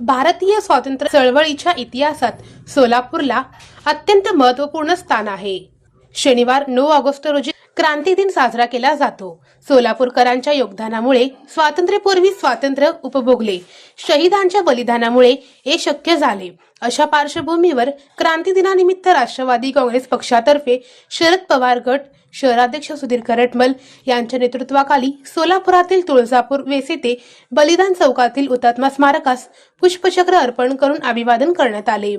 भारतीय स्वातंत्र्य चळवळीच्या इतिहासात सोलापूरला अत्यंत महत्त्वपूर्ण स्थान आहे. शनिवार नऊ ऑगस्ट रोजी क्रांती दिन साजरा केला जातो. सोलापूरकरांच्या योगदानामुळे स्वातंत्र्यपूर्वी स्वातंत्र्य उपभोगले. शहीदांच्या बलिदानामुळे हे शक्य झाले. अशा पार्श्वभूमीवर क्रांती दिनानिमित्त राष्ट्रवादी काँग्रेस पक्षातर्फे शरद पवार गट शहराध्यक्ष सुधीर करटमल यांच्या नेतृत्वाखाली सोलापुरातील तुळजापूर वेसेते बलिदान चौकातील हुतात्मा स्मारकास पुष्पचक्र अर्पण करून अभिवादन करण्यात आले.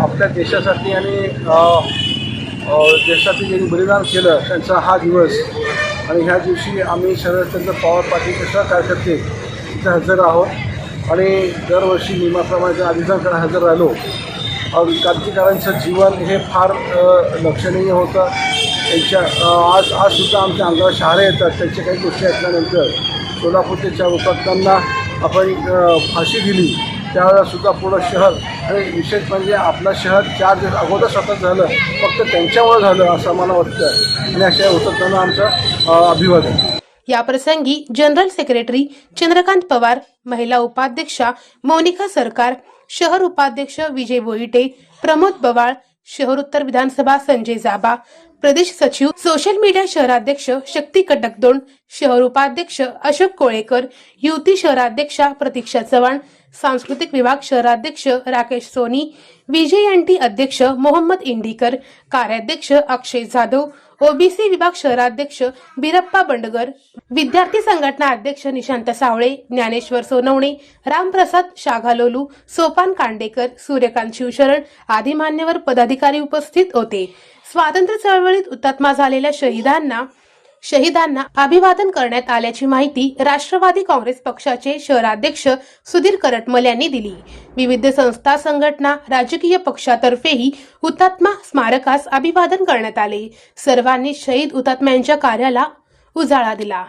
आपल्या देशासाठी आणि देशाचं ज्यांनी बलिदान केलं त्यांचा हा दिवस. आणि ह्या दिवशी आम्ही शरदचंद्र पवार पाटील कशा कार्यकर्ते इथे हजर आहोत. आणि दरवर्षी नियमाप्रमाणे अभिजानकडे हजर राहिलो क्रांतिकारांचं जीवन हे फार लक्षणीय होतं. त्यांच्या आज आजसुद्धा आमच्या अंगावर शहारे येतात. त्यांच्या काही गोष्टी ऐकल्यानंतर सोलापूरच्या हुतात्म्यांना आपण फाशी दिली. त्यावेळेलासुद्धा पूर्ण शहर आणि विशेष म्हणजे आपलं शहर चार दिवस अगोदर स्वतंत्र झालं फक्त त्यांच्यामुळे झालं असं मला वाटतं. आणि अशा हुतात्म्यांना आमचं अभिवादन. याप्रसंगी जनरल सेक्रेटरी चंद्रकांत पवार महिला उपाध्यक्षा मोनिका सरकार शहर उपाध्यक्ष विजय बोईटे प्रमोद बवाळ शहर उत्तर विधानसभा संजय जाबा प्रदेश सचिव सोशल मीडिया शहराध्यक्ष शक्ती कडकडदोंड शहर उपाध्यक्ष अशोक कोळेकर युवती शहराध्यक्षा प्रतीक्षा चव्हाण सांस्कृतिक विभाग शहराध्यक्ष राकेश सोनी व्हीजेएनटी अध्यक्ष मोहम्मद इंडीकर कार्याध्यक्ष अक्षय जाधव ओबीसी विभाग शहराध्यक्ष बिरप्पा बंडगर विद्यार्थी संघटना अध्यक्ष निशांत सावळे ज्ञानेश्वर सोनवणे रामप्रसाद शाघालोलू सोपान कांडेकर सूर्यकांत शिवशरण आदी मान्यवर पदाधिकारी उपस्थित होते. स्वातंत्र्य चळवळीत हुतात्मा झालेल्या शहीदांना शहीदांना अभिवादन करण्यात आल्याची माहिती राष्ट्रवादी काँग्रेस पक्षाचे शहराध्यक्ष सुधीर करटमल यांनी दिली. विविध संस्था संघटना राजकीय पक्षातर्फेही हुतात्मा स्मारकास अभिवादन करण्यात आले. सर्वांनी शहीद हुतात्म्यांच्या कार्याला उजाळा दिला.